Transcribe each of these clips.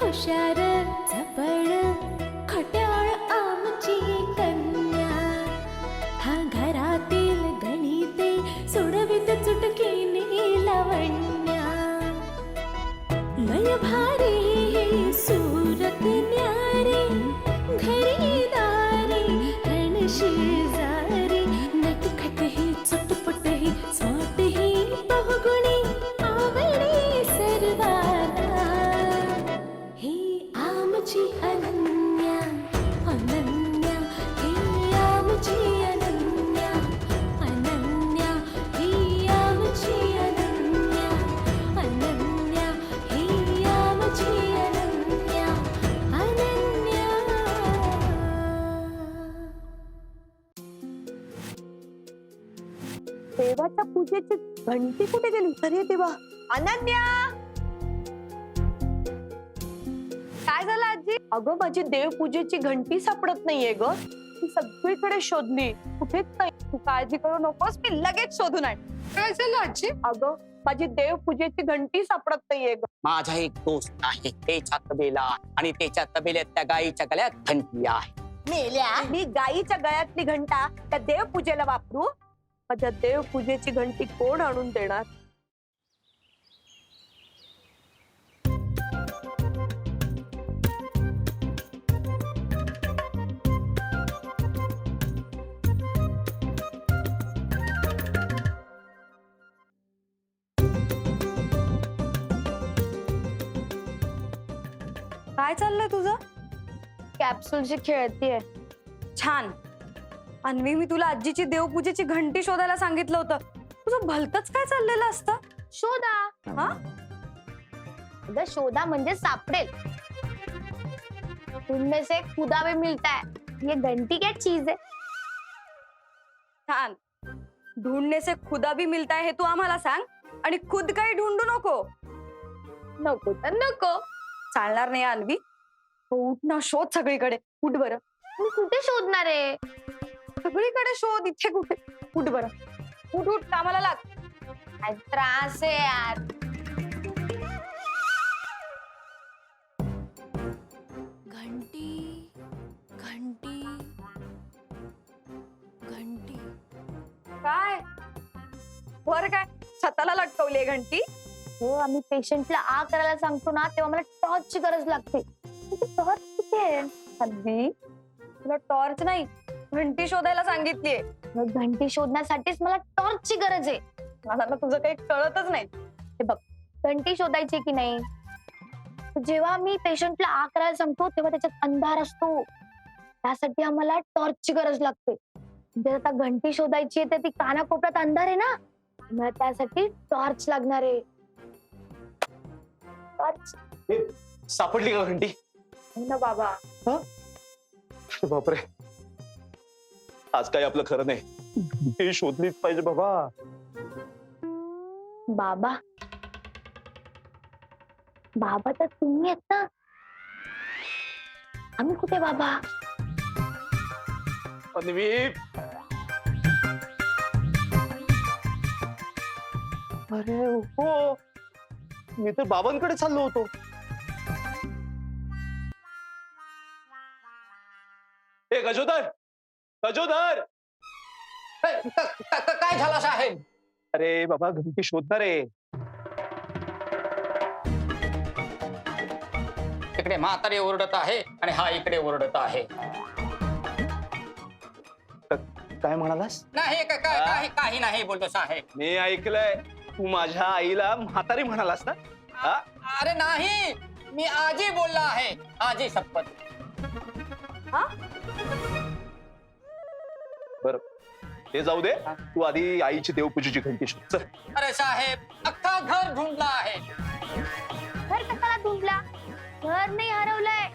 हुशार चपळ खट्याळ आमची कन्या. हा घरातील गणिते सोडवित चुटकीने लावण्या. लय भारी आमची अनन्या अनन्या हे आमची अनन्या अनन्या हे आमची अनन्या अनन्या हे आमची अनन्या अनन्या देवाच्या पूजेची घंटी कुठे गेली अरे देवा अनन्या अगं माझी देवपूजेची घंटी सापडत नाहीये ग. ती सगळीकडे शोधली. कुठेच नाही. तू काळजी करू नकोस. मी लगेच शोधून आण काय झालं आजी? अगं माझी देवपूजेची घंटी सापडत नाहीये ग. माझा एक दोस्त आहे. त्याच्या तबेला आणि त्याच्या तबेल्यात त्या गाईच्या गळ्यात घंटी आहे. मेल्या मी गाईच्या गळ्यातली घंटा त्या देवपूजेला वापरू? माझ्या देवपूजेची घंटी कोण आणून देणार? काय चाललंय तुझं? कॅप्सूलची खेळतीये. छान. अन्वी मी तुला आजीची देवपूजेची घंटी शोधायला सांगितलं होतं. तुझं भलतच काय चाललेलं असतं? शोधा. हा? शोधा म्हणजे सापडेल. उनमें से खुदा भी मिलता है ये घंटी क्या चीज है छान. ढूंढने से खुदा भी मिलता है हे तू आम्हाला सांग. आणि खुद काही ढूंढू नको. नको तर नको. चालणार नाही अन्वी. हो, उठ ना शोध सगळीकडे. उठ बरं. मी कुठे शोधणार आहे? सगळीकडे शोध इथे कुठे? उठ बरं. उठ उठ कामाला लाग. काय त्रास आहे यार. घंटी घंटी घंटी. काय? वर काय? छताला लटकवली घंटी? हो आम्ही पेशंटला आ करायला सांगतो ना तेव्हा मला टॉर्चची गरज लागते. टॉर्च कुठे आहे अन्वी तुला टॉर्च नाही घंटी शोधायला सांगितलीये. मग घंटी शोधण्यासाठीच मला टॉर्चची गरज आहे. मला ना तुझं काही कळतच नाही. हे बघ घंटी शोधायची की नाही? जेव्हा मी पेशंटला आ करायला सांगतो तेव्हा त्याच्यात अंधार असतो. त्यासाठी आम्हाला टॉर्चची गरज लागते. जर आता घंटी शोधायची आहे तर ती कानाकोपऱ्यात अंधार आहे ना? मला त्यासाठी टॉर्च लागणार आहे. टॉर्च सापडली का घंटी? हो ना बाबा. बापरे. आज काही आपलं खरं नाही. हे शोधलीच पाहिजे बाबा. बाबा. बाबा तर तुम्ही आहेत ना. आम्ही कुठे बाबा? अन्वी अरे हो. मी तर बाबांकडे चाललो होतो. गजोदर गजोदर. काय झालं साहेब अरे बाबा घंटी शोधणार आहे इकडे म्हातारे ओरडत आहे आणि हा इकडे ओरडत आहे. काय म्हणालास? नाही का- का- काही काही नाही बोलतो साहेब मी ऐकलंय तू माझ्या आईला म्हातारी म्हणालास ना? हा? अरे नाही मी आजी बोलला आहे आजी शपथ ते जाऊ दे. तू आधी आईची देवपूजेची घंटी शोध चल. अरे साहेब अख्खा घर ढूंढला आहे. घर कशाला तुंबला घर नाही हरवलंय.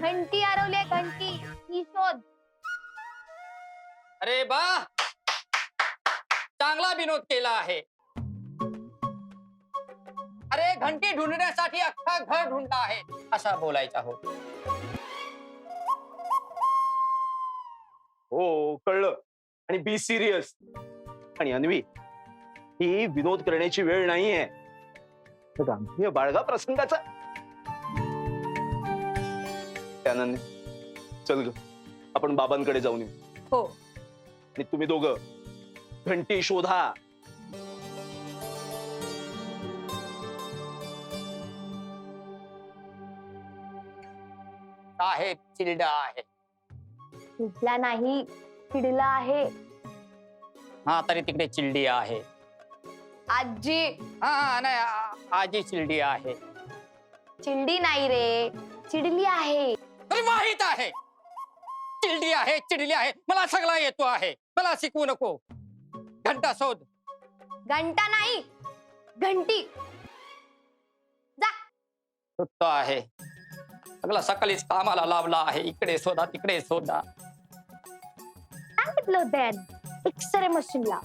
घंटी हरवली घंटी. ही शोध. अरे बा चांगला विनोद केला आहे. अरे घंटी ढूंढण्यासाठी अख्खा घर ढूंढला आहे असा बोलायचा हो. हो कळलं. आणि बी सिरियस आणि अन्वी ही विनोद करण्याची वेळ नाहीये. गांभीर्य बाळगा प्रसंगाचा. त्यानंतर चल ग. आपण बाबांकडे जाऊन येऊ. हो. आणि तुम्ही दोघं घंटी शोधा. साहेब चिरडा आहे. चिडला नाही. चिडला आहे. हा तरी तिकडे चिलडी आहे. आजी. हा हा, नाही आ- आजी चिलडी आहे. चिडली नाही रे चिडली आहे. अरे माहीत आहे. चिलडी आहे चिडली आहे. मला सगळा येतो आहे. मला शिकवू नको. घंटा शोध. घंटा नाही घंटी. तो आहे. सगळा सकाळीच कामाला लावला आहे. इकडे शोधा तिकडे शोधा. सांगितलं होतं एक्सरे मशीनला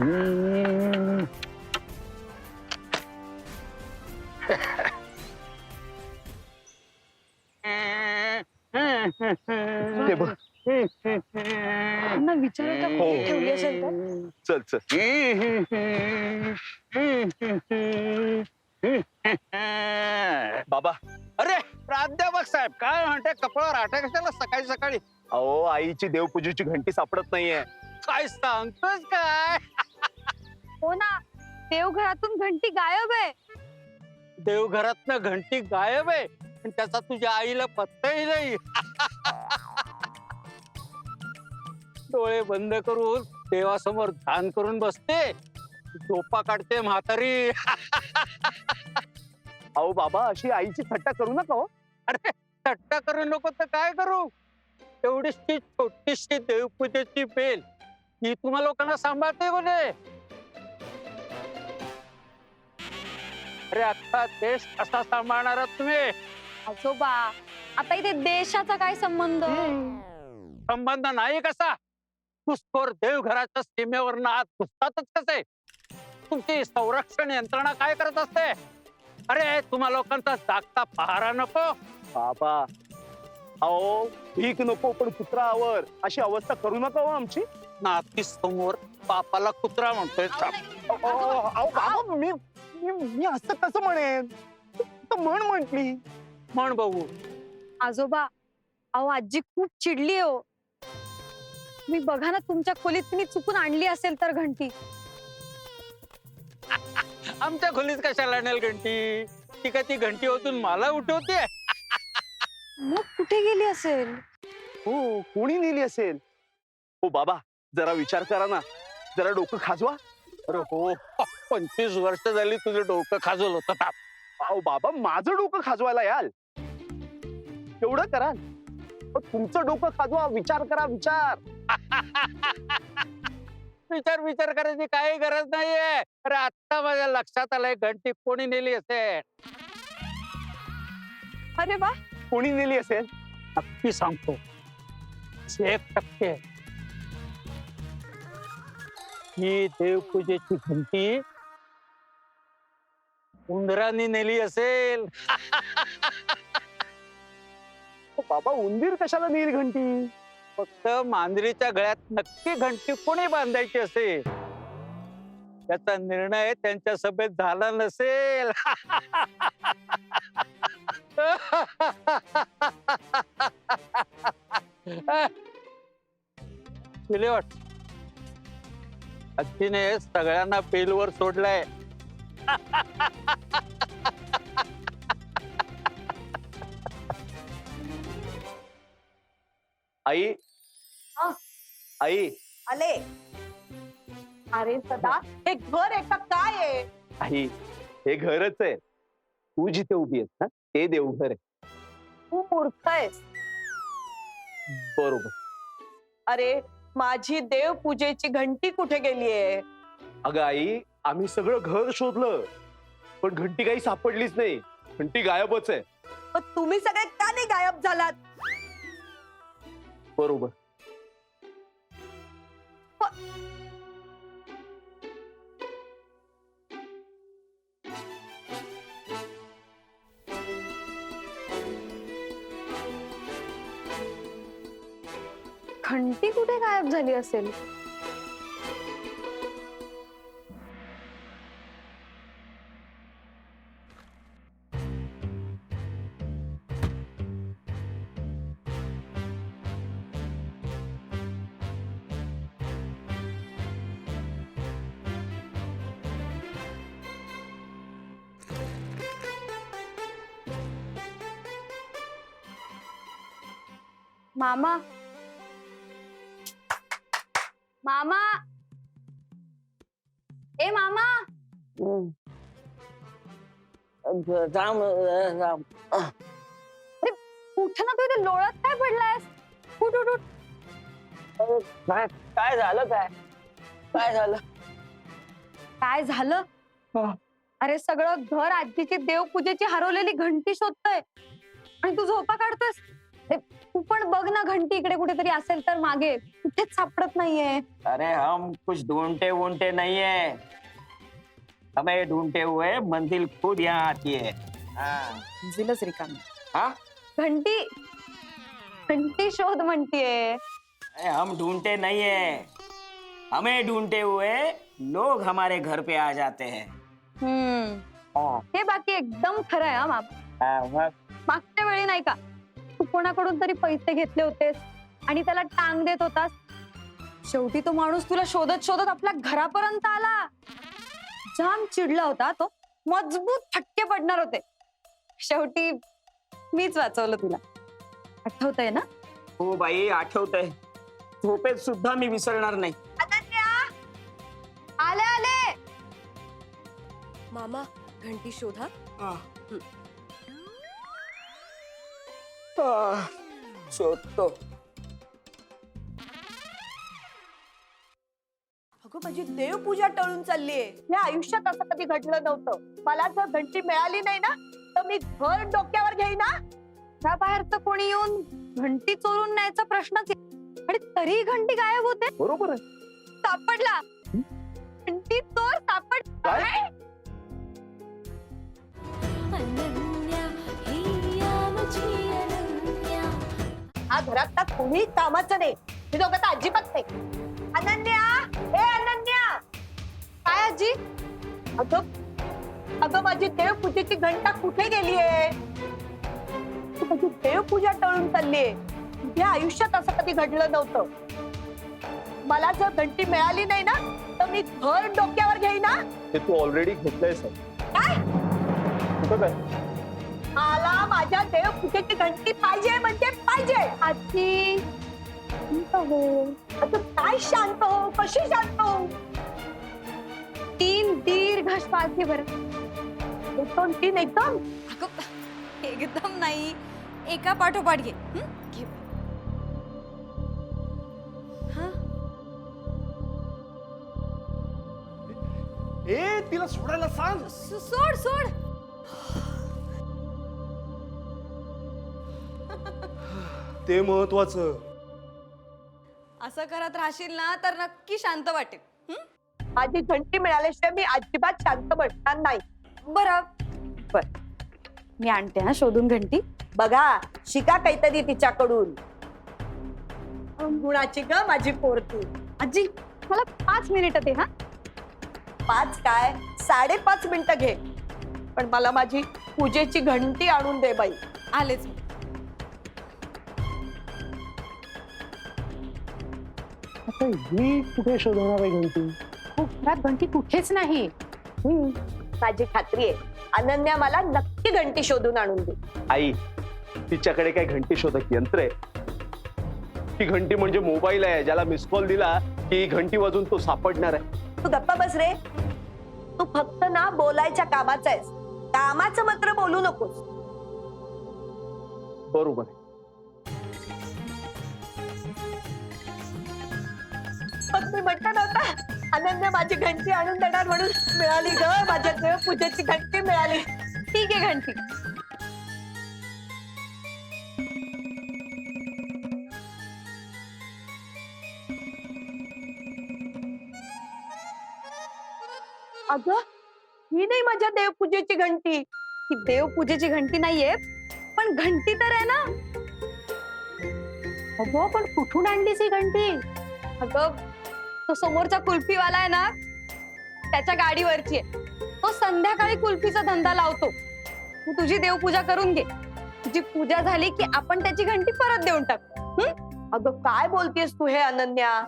हे बघ. त्यांना हो. कुठे ठेवली असेल तर? चल चल. बाबा. अरे प्राध्यापक साहेब काय म्हणते कपडावर आटा कशाला सकाळी सकाळी? अहो आईची देवपूजेची घंटी सापडत नाहीये. काय सांगतोस काय? हो ना. देवघरातून घंटी गायब आहे. देवघरातनं घंटी गायब आहे. आणि त्याचा तुझ्या आईला पत्ताही नाही. डोळे बंद करून देवासमोर ध्यान करून बसते. झोपा काढते म्हातारी. अहो बाबा अशी आईची थट्टा करू नका हो. अरे थट्टा करू नको तर काय करू? एवढीशी छोटीशी देवपूजेची बेल ही तुम्हा लोकांना सांभाळते बोले अरे अख्खा देश कसा सांभाळणार तुम्ही? आजोबा आता इथे देशाचा काय संबंध? संबंध नाही कसा? घुसखोर देवघराच्या सीमेवर आत घुसतातच कसे? तुमची संरक्षण यंत्रणा काय करत असते? अरे तुम्हा लोकांचा जागता पहारा नको. बाबा अहो भीक नको पण कुत्रावर अशी अवस्था करू नका हो आमची. नाती समोर बापाला कुत्रा म्हणतोय. थांब. अहो, अहो अहो, बाबा मी मी मी असं कसं म्हणेन तू म्हण म्हटली. म्हण बघू. आजोबा अहो आजी खूप चिडली हो. मी बघा ना तुमच्या खोलीत तिने चुकून आणली असेल तर घंटी. आमच्या खोलीत कशाला आणेल घंटी? ती का ती घंटी होतून मला उठवते? मग कुठे गेली असेल? हो कोणी नेली असेल? हो बाबा जरा विचार करा ना. जरा डोकं खाजवा. अरे हो. पंचवीस वर्ष झाली तुझं डोकं खाजवलं होतं ताप. अहो बाबा माझं डोकं खाजवायला याल. एवढं कराल अहो, तुमचं डोकं खाजवा विचार करा विचार. विचार विचार करायची काही गरज नाहीये. अरे आता माझ्या लक्षात आलंय घंटी कोणी नेली असेल? अरे वा. कोणी नेली असेल? नक्की सांगतो. एक टक्के. ही देवपूजेची घंटी उंदरांनी नेली असेल बाबा उंदीर कशाला नेली घंटी? फक्त मांजरीच्या गळ्यात नक्की घंटी कोणी बांधायची असेल? त्याचा निर्णय त्यांच्या सभेत झाला नसेल. विल्हेवाट आजीने सगळ्यांना पेलवर सोडलाय. आई? हा. आई? आले. अरे सदा हे घर आहे का काय आहे? आई हे घरच आहे. तू जिथे उभी आहेस ना ते देवघर आहे. तू मूर्ख आहेस. बरोबर. अरे माझी देव पूजेची घंटी कुठे गेलीये? अगं आई आम्ही सगळं घर शोधलं. पण घंटी काही सापडलीच नाही. घंटी गायबच आहे. मग तुम्ही सगळे का नाही गायब झालात. बरोबर. घंटी कुठे गायब झाली असेल? मामा. मामा. ए मामा. उठ ना तू इथे लोळत काय पडलायस? उठ उठ उठ. काय काय झालं काय? काय झालं? काय झालं? हा. अरे सगळं घर आजीची देवपूजेची हरवलेली घंटी शोधतोय. आणि तू झोपा काढतोयस? तू पण बघ ना घंटी इकडे कुठेतरी असेल तर मागे. कुठेच सापडत नाहीये. अरे हम कुछ ढूंढते वूंढते नहीं है हमें ढूंढते हुए मंजिल खुद यहाँ आती है। हाँ। जिलच रिकामी. हा? घंटी घंटी शोध म्हणतीये. अरे हम ढूंढते नहीं है। हमें ढूंढते हुए लोग हमारे घर पे आ जाते हैं। हम्म। हे। बाकी एकदम खरं आहे हा माप हाँ, मग मागच्या वेळी नाही का? कोणाकडून तरी पैसे घेतले होतेस? आणि त्याला टांग देत होतास? शेवटी तो माणूस तुला शोधत शोधत आपल्या घरापर्यंत आला. जाम चिडला होता तो. मजबूत फटके पडणार होते. शेवटी मीच वाचवलं तुला. आठवतंय ना? हो बाई आठवतंय. झोपेत सुद्धा मी विसरणार नाही. आले आले! मामा घंटी शोधा. आह, शोधतो अगं माझी देवपूजा टळून चाललीये. या आयुष्यात असं कधी घडलं नव्हतं. मला जर घंटी मिळाली नाही ना तर मी घर डोक्यावर घेईना. त्या बाहेरचं कोणी येऊन घंटी चोरून न्यायचा प्रश्नच. आणि तरी घंटी गायब होते. बरोबर आहे. सापडला. घंटी चोर सापड काय? घरात कोणी कामाचं नाही. हे दोघं तर अजिबात नाही. अनन्या! ए अनन्या! काय आजी? अगं अगं माझी देवपूजेची घंटा कुठे गेलीये माझी देवपूजा टळून चाललीये या आयुष्यात असं कधी घडलं नव्हतं. मला जर घंटी मिळाली नाही ना तर मी घर डोक्यावर घेईना ते तू ऑलरेडी घेतलंयस काय? कुठं काय? मला माझ्या देवपूजेची घंटी पाहिजे म्हणजे पाहिजे. आजी शांत हो. आता काय शांत हो? कशी शांत हो? तीन दीर्घ श्वास घे बरं. एक दोन तीन एकदम. अगं एकदम नाही. एका पाठोपाठ घे. हं? घे. हा? ए तिला सोडायला सांग. सो- सोड सोड. ते महत्वाचं. असं करत राहशील ना तर नक्की शांत वाटेल. हं? माझी घंटी मिळाल्याशिवाय मी अजिबात शांत बसणार नाही. बरं. बर. मी आणते हा शोधून घंटी. बघा शिका काहीतरी तिच्याकडून. गुणाची ग माझी पोरती आजी मला पाच मिनिट दे हा. पाच काय? साडेपाच मिनिटं घे. पण मला माझी पूजेची घंटी आणून दे बाई. आलेच मी. आता ही कुठे शोधणार आहे घंटी? घरात घंटी कुठेच नाही. माझी खात्री आहे. अनन्या मला नक्की घंटी शोधून आणून दे. आई तिच्याकडे काय घंटी शोधक यंत्र आहे. ती घंटी म्हणजे मोबाईल आहे ज्याला मिस कॉल दिला की घंटी वाजून तो सापडणार आहे. तू गप्पा बस रे. तू फक्त ना बोलायच्या कामाचा आहेस. कामाचं मात्र बोलू नकोस. बरोबर आहे. मी म्हटलं नव्हता. अनन्या माझी घंटी आणून देणार म्हणून मिळाली ग. माझ्या देव पूजेची घंटी मिळाली. ठीक आहे घंटी. अगं ही नाही माझ्या देवपूजेची घंटी. ही देवपूजेची घंटी नाहीये पण घंटी तर आहे ना. अगं पण कुठून आणलीस ही घंटी? अगं तो समोरचा कुल्फीवाला आहे ना त्याच्या गाडीवरची आहे. तो संध्याकाळी कुल्फीचा धंदा लावतो. तू तुझी देवपूजा करून घे. तुझी पूजा झाली की आपण त्याची घंटी परत देऊन टाक. अगं काय बोलतेस तू हे अनन्या?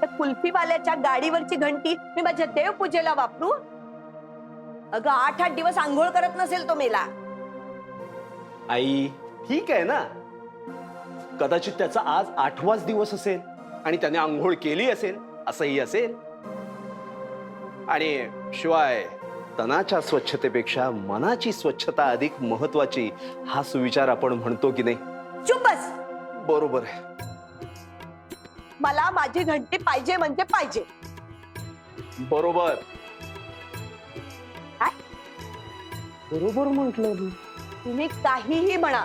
त्या कुल्फीवाल्याच्या गाडीवरची घंटी मी माझ्या देवपूजेला वापरू? अगं आठ आठ दिवस आंघोळ करत नसेल तो मेला. आई. ठीक आहे ना. कदाचित त्याचा आज आठवाच दिवस असेल आणि त्याने आंघोळ केली असेल. असंही असेल. आणि शिवाय तनाच्या स्वच्छतेपेक्षा मनाची स्वच्छता अधिक महत्वाची हा सुविचार आपण म्हणतो की नाही? चुप बस बरोबर आहे. मला माझी घंटी पाहिजे म्हणजे पाहिजे. बरोबर. काय? बरोबर म्हटलं मी. तुम्ही काहीही म्हणा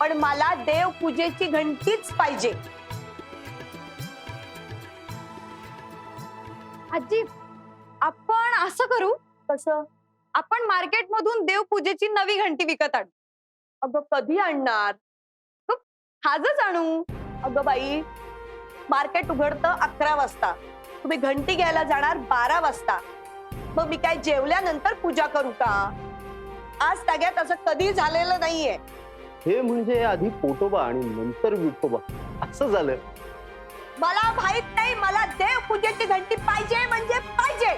पण मला देवपूजेची घंटीच पाहिजे. आजी आपण असं करू. कसं? आपण मार्केट मधून देवपूजेची नवी घंटी विकत आणू. अगं कधी आणणार? आजच आणू. अगं बाई मार्केट उघडतं अकरा वाजता. तुम्ही घंटी घ्यायला जाणार बारा वाजता. मग मी काय जेवल्यानंतर पूजा करू का? आज ताग्यात असं कधी झालेलं नाहीये. हे म्हणजे आधी पोटोबा आणि नंतर विठोबा. असं झालं. मला माहीत नाही मला देव पूजेची घंटी पाहिजे म्हणजे पाहिजे.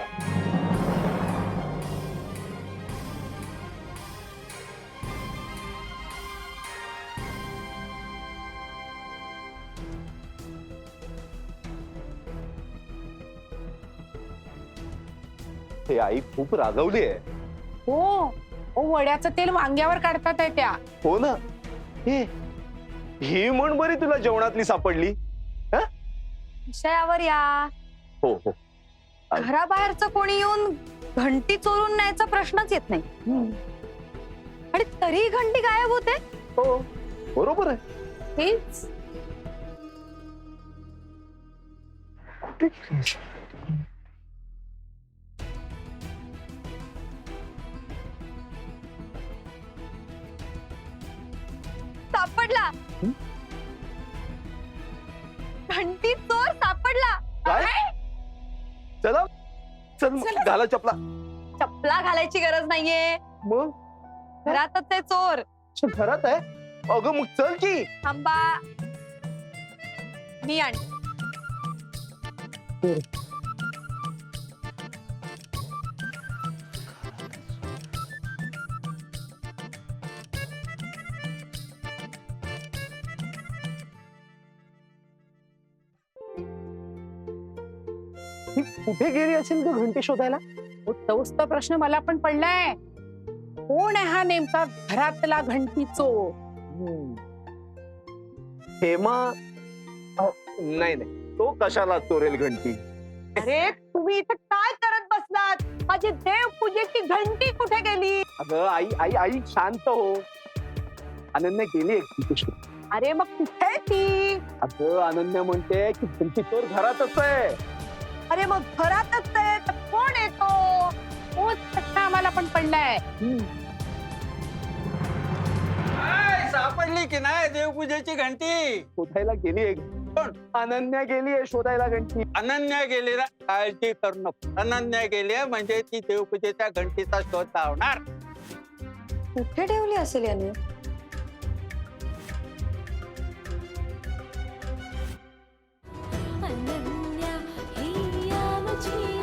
हे आई खूप रागवली आहे. हो ओ वड्याचं तेल वांग्यावर काढतात आहे त्या. हो ना. हे ही म्हण बरी तुला जेवणातली सापडली? विषयावर या. हो हो. घराबाहेरचं कोणी येऊन घंटी चोरून न्यायचा प्रश्नच येत नाही. आणि तरी घंटी गायब होते? हो बरोबर आहे. हेच. सापडला. घंटी चोर? सापडला काय? चला. चल घाला चपला. चपला घालायची गरज नाहीये. मग? घरातच आहे चोर. अच्छा, घरात आहे? अगं मग चल की. थांबा. मी आण. ही कुठे गेली असेल तू घंटी शोधायला? तोच तर प्रश्न मला पण पडलाय. कोण आहे हा नेमका घरातला घंटी चोर? हेमा नाही नाही. तो कशाला चोरेल घंटी? अरे तुम्ही इथे काय करत बसलात? माझी देव पूजेची घंटी कुठे गेली? अगं आई आई आई शांत हो. अनन्या गेली. अरे मग कुठे ती? अगं अनन्या म्हणते की घंटी चोर घरातच आहे. अरे मग घरातच आहे तर कोण येतो तोच प्रश्न आम्हाला पण पडलाय. सापडली की नाही देवपूजेची घंटी? शोधायला गेली कोण? अनन्या गेली आहे शोधायला घंटी. अनन्या गेली ना? काळजी करू नको. अनन्या गेली आहे म्हणजे ती देवपूजेच्या घंटीचा शोध लावणार. कुठे ठेवली असेल याने? अनन्या বুঝি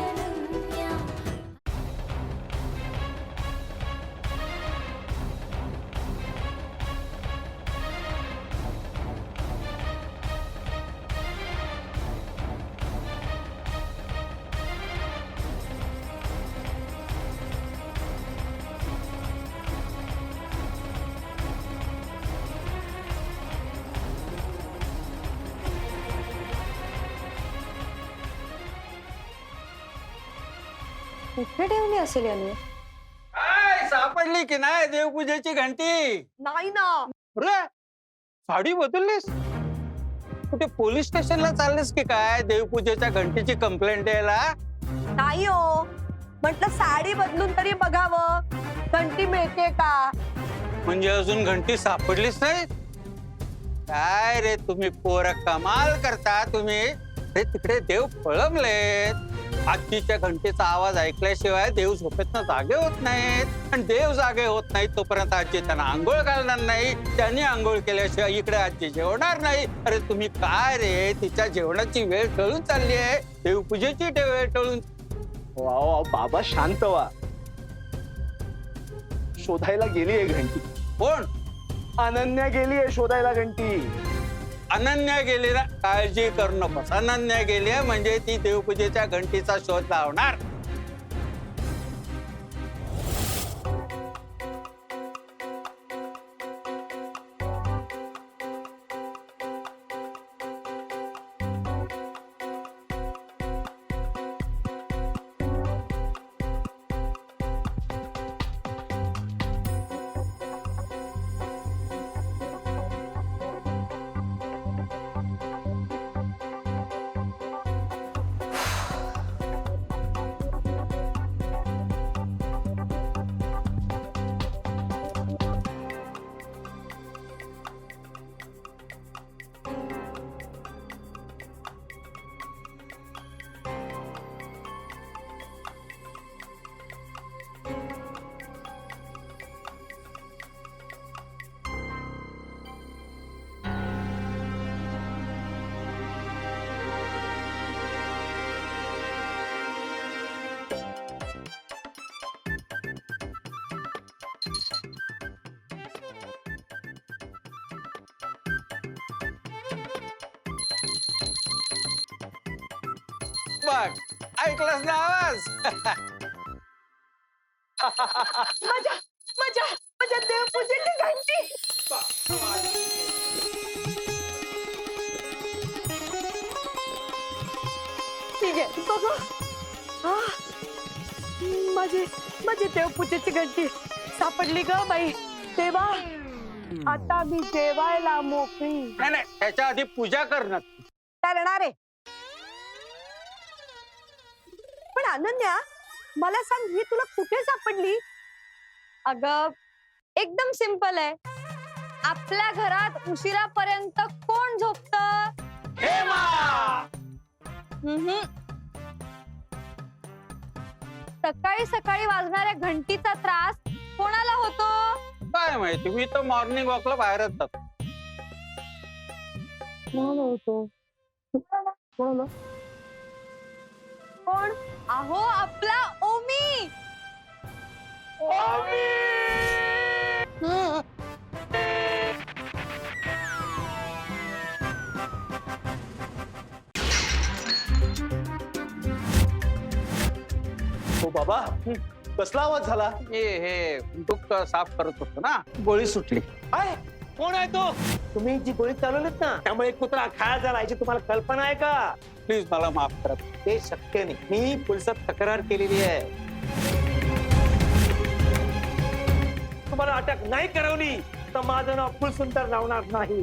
कुठे ठेवली असेल याने? काय सापडली की नाही देवपूजेची घंटी? नाही ना. अरे साडी बदललीस? कुठे पोलीस स्टेशनला चाललीस की काय देवपूजेच्या घंटीची कंप्लेंट द्यायला? नाही हो. म्हटलं साडी बदलून तरी बघावं. घंटी मिळते का? म्हणजे अजून घंटी सापडलीच नाही काय रे तुम्ही पोर? कमाल करता तुम्ही. रे तिकडे देव पळमलेत आजीच्या घंटीचा आवाज ऐकल्याशिवाय देव झोपेतनं जागे होत नाहीत. आणि देव जागे होत नाहीत तोपर्यंत आजी त्यांना आंघोळ घालणार नाही. त्यांनी आंघोळ केल्याशिवाय इकडे आजी जेवणार नाही. अरे तुम्ही काय रे? तिच्या जेवणाची वेळ टळून चालली आहे. देवपूजेची वेळ टळून वा वा, बाबा शांत व्हा. शोधायला गेली आहे घंटी. कोण? अनन्या गेली आहे शोधायला घंटी. अनन्या गेलेला काळजी करू नकोस. अनन्या गेली म्हणजे ती देवपूजेच्या घंटीचा शोध लावणार. बघ ऐकलास ना आवाज मजा मजा मजा देवपूजेची घंटी ठीक आहे बघू. हा. माझी माझी देवपूजेची घंटी सापडली ग बाई. देवा आता मी जेवायला मोकळी. नाही नाही त्याच्या आधी पूजा करणं करणार आहे? अनन्या मला सांग ही तुला कुठे सापडली? अगं एकदम सिंपल आहे. आपल्या घरात उशिरापर्यंत कोण झोपत? सकाळी सकाळी वाजणाऱ्या घंटीचा त्रास कोणाला होतो? काय माहिती मी तर मॉर्निंग वॉकला बाहेरच जातो. कोण अहो आपला ओमी. हो बाबा. कसला आवाज झाला? हे हे दुःख साफ करत होतो ना. गोळी सुटली. काय कोण आहे तो? तुम्ही जी गोळी चालवलीत ना त्यामुळे एक कुत्रा खाया झाला याची तुम्हाला कल्पना आहे का? प्लीज़ मला माफ़ करा। ते शक्य नाही। मी पोलिसात तक्रार केलेली आहे तुम्हाला अटक नाही करवली तर माझं नाव फुलसुंदर लावणार नाही।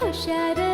हुशार